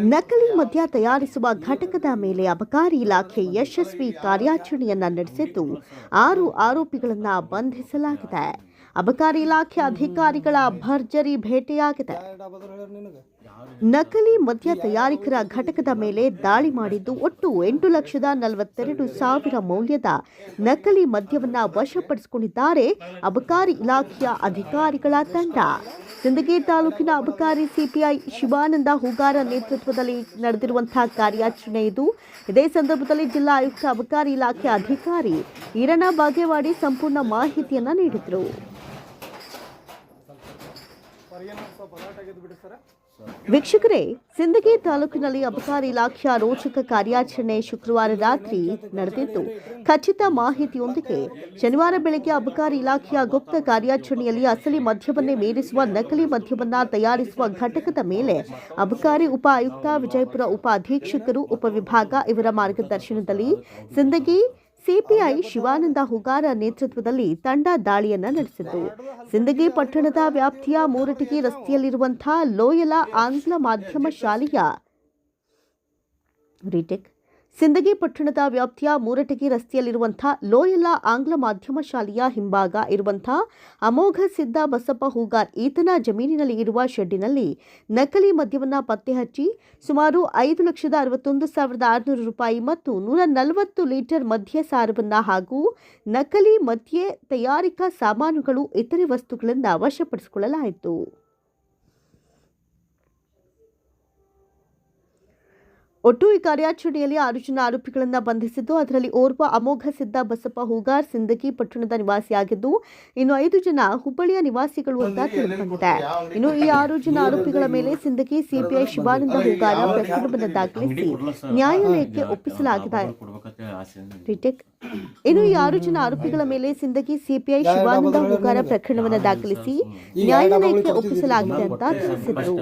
ನಕಲಿ ಮದ್ಯ ತಯಾರಿಸುವ ಘಟಕದ ಮೇಲೆ ಅಬಕಾರಿ ಇಲಾಖೆ ಯಶಸ್ವಿ ಕಾರ್ಯಾಚರಣೆಯನ್ನ ನಡೆಸಿದ್ದು ಆರು ಆರೋಪಿಗಳನ್ನ ಬಂಧಿಸಲಾಗಿದೆ. ಅಬಕಾರಿ ಇಲಾಖೆ ಅಧಿಕಾರಿಗಳ ಭರ್ಜರಿ ಭೇಟಿಯಾಗಿದೆ. ನಕಲಿ ಮದ್ಯ ತಯಾರಿಕರ ಘಟಕದ ಮೇಲೆ ದಾಳಿ ಮಾಡಿದ್ದು ಒಟ್ಟು ಎಂಟು ಲಕ್ಷದ ನಲವತ್ತೆರಡು ಸಾವಿರ ಮೌಲ್ಯದ ನಕಲಿ ಮದ್ಯವನ್ನ ವಶಪಡಿಸಿಕೊಂಡಿದ್ದಾರೆ ಅಬಕಾರಿ ಇಲಾಖೆಯ ಅಧಿಕಾರಿಗಳ ತಂಡ. ಸಿಂದಗಿ ತಾಲೂಕಿನ ಅಬಕಾರಿ ಸಿಪಿಐ ಶಿವಾನಂದ ಹೂಗಾರ ನೇತೃತ್ವದಲ್ಲಿ ನಡೆದಿರುವಂತಹ ಕಾರ್ಯಾಚರಣೆ ಇದು. ಇದೇ ಸಂದರ್ಭದಲ್ಲಿ ಜಿಲ್ಲಾ ಆಯುಕ್ತ ಅಬಕಾರಿ ಇಲಾಖೆ ಅಧಿಕಾರಿ ಈರಣ್ಣ ಬಾಗೇವಾಡಿ ಸಂಪೂರ್ಣ ಮಾಹಿತಿಯನ್ನ ನೀಡಿದರು. ವೀಕ್ಷಕರೇ, ಸಿಂದಗಿ ತಾಲೂಕಿನಲ್ಲಿ ಅಬಕಾರಿ ಇಲಾಖೆಯ ರೋಚಕ ಕಾರ್ಯಾಚರಣೆ ಶುಕ್ರವಾರ ರಾತ್ರಿ ನಡೆದಿದ್ದು, ಖಚಿತ ಮಾಹಿತಿಯೊಂದಿಗೆ ಶನಿವಾರ ಬೆಳಗ್ಗೆ ಅಬಕಾರಿ ಇಲಾಖೆಯ ಗುಪ್ತ ಕಾರ್ಯಾಚರಣೆಯಲ್ಲಿ ಅಸಲಿ ಮದ್ಯವನ್ನೇ ಮೀರಿಸುವ ನಕಲಿ ಮದ್ಯವನ್ನ ತಯಾರಿಸುವ ಘಟಕದ ಮೇಲೆ ಅಬಕಾರಿ ಉಪ ಆಯುಕ್ತ ವಿಜಯಪುರ ಉಪ ಅಧೀಕ್ಷಕರು ಉಪವಿಭಾಗ ಇವರ ಮಾರ್ಗದರ್ಶನದಲ್ಲಿ ಸಿಂದಗಿ ಸಿಪಿಐ ಶಿವಾನಂದ ಹುಗಾರ ನೇತೃತ್ವದಲ್ಲಿ ತಂಡ ದಾಳಿಯನ್ನ ನಡೆಸಿದ್ದು. ಸಿಂದಗಿ ಪಟ್ಟಣದ ವ್ಯಾಪ್ತಿಯ ಮೂರಟಗಿ ರಸ್ತೆಯಲ್ಲಿರುವಂತಹ ಲೋಯಲ ಆಂಗ್ಲ ಮಾಧ್ಯಮ ಶಾಲೆಯ ರಿಟೆಕ್ ಸಿಂದಗಿ ಪಟ್ಟಣದ ವ್ಯಾಪ್ತಿಯ ಮೂರಟಗಿ ರಸ್ತೆಯಲ್ಲಿರುವಂಥ ಲೋಯಲ ಆಂಗ್ಲ ಮಾಧ್ಯಮ ಶಾಲೆಯ ಹಿಂಭಾಗ ಇರುವಂಥ ಅಮೋಘ ಸಿದ್ದ ಬಸಪ್ಪ ಹೂಗಾರ್ ಈತನ ಜಮೀನಿನಲ್ಲಿ ಇರುವ ಶೆಡ್ಡಿನಲ್ಲಿ ನಕಲಿ ಮದ್ಯವನ್ನ ಪತ್ತೆ ಹಚ್ಚಿ ಸುಮಾರು ಐದು ಲಕ್ಷದ ಅರವತ್ತೊಂದು ಸಾವಿರದ ಆರುನೂರು ರೂಪಾಯಿ ಮತ್ತು ನೂರ ನಲವತ್ತು ಲೀಟರ್ ಮದ್ಯ ಸಾರವನ್ನು ಹಾಗೂ ನಕಲಿ ಮದ್ಯ ತಯಾರಿಕಾ ಸಾಮಾನುಗಳು ಇತರೆ ವಸ್ತುಗಳನ್ನು ವಶಪಡಿಸಿಕೊಳ್ಳಲಾಯಿತು. ಒಟ್ಟು ಈ ಕಾರ್ಯಾಚರಣೆಯಲ್ಲಿ ಆರು ಜನ ಆರೋಪಿಗಳನ್ನು ಬಂಧಿಸಿದ್ದು ಅದರಲ್ಲಿ ಓರ್ವ ಅಮೋಘ ಸಿದ್ದ ಬಸಪ್ಪ ಹೂಗಾರ್ ಸಿಂದಗಿ ಪಟ್ಟಣದ ನಿವಾಸಿಯಾಗಿದ್ದು ಇನ್ನು ಐದು ಜನ ಹುಬ್ಬಳ್ಳಿಯ ನಿವಾಸಿಗಳು ಅಂತ ತಿಳಿದುಬಂದಿದೆ. ಇನ್ನು ಈ ಆರು ಜನ ಆರೋಪಿಗಳ ಮೇಲೆ ಸಿಂದಗಿ ಸಿಪಿಐ ಶಿವಾನಂದ ಹೂಗಾರ ಪ್ರಕರಣವನ್ನು ದಾಖಲಿಸಿ ನ್ಯಾಯಾಲಯಕ್ಕೆ ಒಪ್ಪಿಸಲಾಗಿದೆ. ರಿಟೆಕ್. ಇನ್ನು ಈ ಆರು ಜನ ಆರೋಪಿಗಳ ಮೇಲೆ ಸಿಂದಗಿ ಸಿಪಿಐ ಶಿವಾನಂದ ಹೂಗಾರ ಪ್ರಕರಣವನ್ನು ದಾಖಲಿಸಿ ನ್ಯಾಯಾಲಯಕ್ಕೆ ಒಪ್ಪಿಸಲಾಗಿದೆ ಅಂತ ತಿಳಿಸಿದರು.